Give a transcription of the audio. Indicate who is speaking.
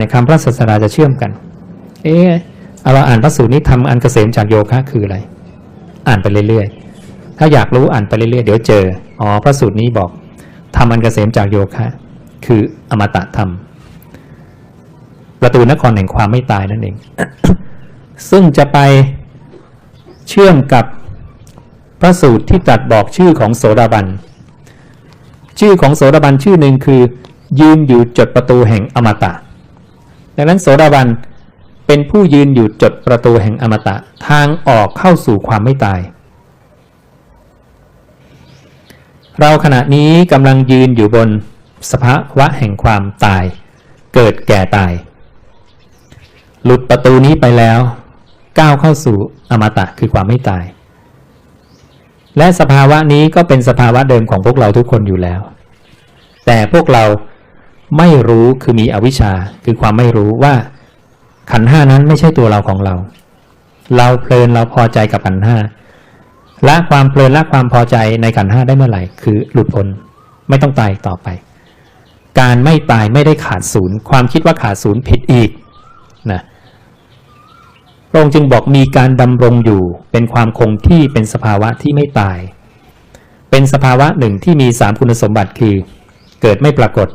Speaker 1: ในคำพระศาสดาจะเชื่อมกัน เอ๊ะเอเราอ่านพระสูตรนี้ทำอันเกษมจากโยคะคืออะไร อ่านไปเรื่อยๆ ถ้าอยากรู้อ่านไปเรื่อยๆ เดี๋ยวเจอ อ๋อ พระสูตรนี้บอกทำอันเกษมจากโยคะ คืออมตะธรรม ประตูนครแห่งความไม่ตายนั่นเอง ซึ่งจะไปเชื่อมกับพระสูตรที่ตรัสบอกชื่อของโสดาบัน ชื่อของโสดาบันชื่อหนึ่งคือ ยืนอยู่จดประตูแห่งอมตะ ดังนั้นโสดาบันเป็นผู้ยืนอยู่จดประตูแห่งอมตะทางออกเข้าสู่ความไม่ตาย เราขณะนี้กำลังยืนอยู่บนสภาวะแห่งความตาย เกิดแก่ตาย หลุดประตูนี้ไปแล้ว ก้าวเข้าสู่อมตะคือความไม่ตาย และสภาวะนี้ก็เป็นสภาวะเดิมของพวกเราทุกคนอยู่แล้ว แต่พวกเรา ไม่รู้คือมีอวิชชาคือความไม่รู้ว่า ขันห้านั้นไม่ใช่ตัวเราของเรา เราเพลินเราพอใจกับขันห้าละความเพลินละความพอใจในขันห้าได้เมื่อไหร่ คือหลุดพ้นไม่ต้องตายต่อไป การไม่ตายไม่ได้ขาดศูนย์ ความคิดว่าขาดศูนย์ผิดอีกนะพระองค์จึงบอกมีการดำรงอยู่เป็นความคงที่เป็นสภาวะที่ไม่ตาย เป็นสภาวะหนึ่งที่มีสามคุณสมบัติคือ เกิดไม่ปรากฏ